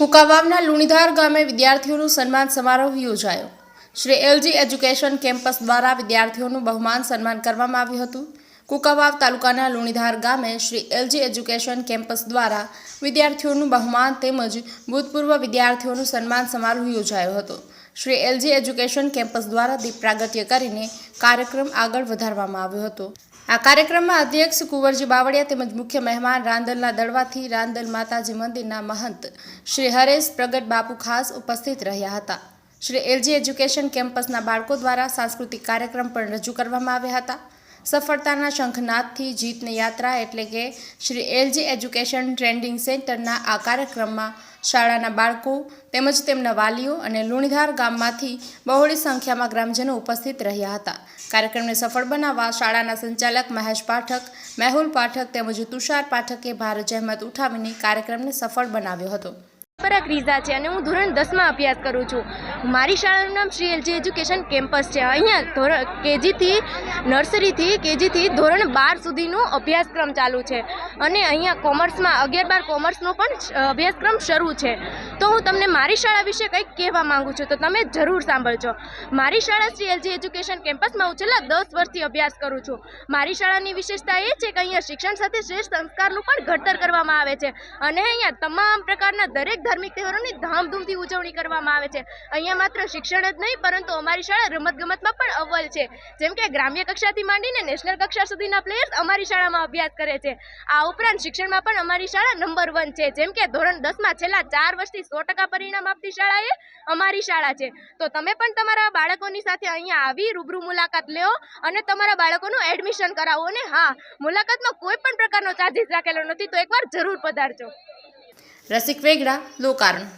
કુકાવાવના લુણીધાર ગામે વિદ્યાર્થીઓનું સન્માન સમારોહ યોજાયો. શ્રી એલજી એજ્યુકેશન કેમ્પસ દ્વારા વિદ્યાર્થીઓનું બહુમાન સન્માન કરવામાં આવ્યું હતું. કુકાવાવ તાલુકાના લુણીધાર ગામે શ્રી એલજી એજ્યુકેશન કેમ્પસ દ્વારા વિદ્યાર્થીઓનું બહુમાન તેમજ ભૂતપૂર્વ વિદ્યાર્થીઓનું સન્માન સમારોહ યોજાયો હતો. શ્રી એલજી એજ્યુકેશન કેમ્પસ દ્વારા દીપ પ્રાગટ્ય કરીને કાર્યક્રમ આગળ વધારવામાં આવ્યો હતો. આ કાર્યક્રમમાં અધ્યક્ષ કુંવરજી બાવળિયા તેમજ મુખ્ય મહેમાન રાંદલના દળવાથી રાંદલ માતાજી મંદિરના મહંત શ્રી હરેશ પ્રગટ બાપુ ખાસ ઉપસ્થિત રહ્યા હતા. શ્રી એલજી એજ્યુકેશન કેમ્પસના બાળકો દ્વારા સાંસ્કૃતિક કાર્યક્રમ પણ રજૂ કરવામાં આવ્યા હતા. સફળતાના શંખનાદથી જીતની યાત્રા એટલે કે શ્રી એલજી એજ્યુકેશન ટ્રેન્ડિંગ સેન્ટરના આ કાર્યક્રમમાં શાળાના બાળકો તેમજ તેમના વાલીઓ અને લુણીધાર ગામમાંથી બહોળી સંખ્યામાં ગ્રામજનો ઉપસ્થિત રહ્યા હતા. કાર્યક્રમને સફળ બનાવવા શાળાના સંચાલક મહેશ પાઠક, મેહુલ પાઠક તેમજ તુષાર પાઠકે ભારે જહેમત ઉઠાવીને કાર્યક્રમને સફળ બનાવ્યો હતો. પરાગ રીઝા છે અને હું ધોરણ દસમાં અભ્યાસ કરું છું. મારી શાળાનું નામ શ્રી એલજી એજ્યુકેશન કેમ્પસ છે. અહીંયા ધોરણ કેજીથી નર્સરીથી, કેજીથી ધોરણ બાર સુધીનો અભ્યાસક્રમ ચાલુ છે. અને અહીંયા કોમર્સમાં, અગિયાર બાર કોમર્સનો પણ અભ્યાસક્રમ શરૂ છે. હું તમને મારી શાળા વિશે કંઈક કહેવા માંગુ છું, તો તમે જરૂર સાંભળજો. મારી શાળા શ્રી એલજી એજ્યુકેશન કેમ્પસમાં હું છેલ્લા દસ વર્ષથી અભ્યાસ કરું છું. મારી શાળાની વિશેષતા એ છે કે અહીંયા શિક્ષણ સાથે શ્રેષ્ઠ સંસ્કારનું પણ ઘડતર કરવામાં આવે છે અને અહીંયા તમામ પ્રકારના દરેક ધાર્મિક તહેવારોની ધામધૂમથી ઉજવણી કરવામાં આવે છે. અહીંયા માત્ર શિક્ષણ જ નહીં, પરંતુ અમારી શાળા રમતગમતમાં પણ અવ્વલ છે. જેમ કે ગ્રામ્ય કક્ષાથી માંડીને નેશનલ કક્ષા સુધીના પ્લેયર્સ અમારી શાળામાં અભ્યાસ કરે છે. આ ઉપરાંત શિક્ષણમાં પણ અમારી શાળા નંબર વન છે. જેમ કે ધોરણ દસમાં છેલ્લા ચાર વર્ષથી સો પરિણામ આપતી શાળા એ અમારી શાળા છે. તો તમે પણ તમારા બાળકોની સાથે અહીંયા આવી રૂબરૂ મુલાકાત લ્યો અને તમારા બાળકોનું એડમિશન કરાવો અને હા, મુલાકાતમાં કોઈ પણ પ્રકારનો ચાર્જિસ રાખેલો નથી તો એકવાર જરૂર પધારજો. રસિક વેગડા લોકાર્ણ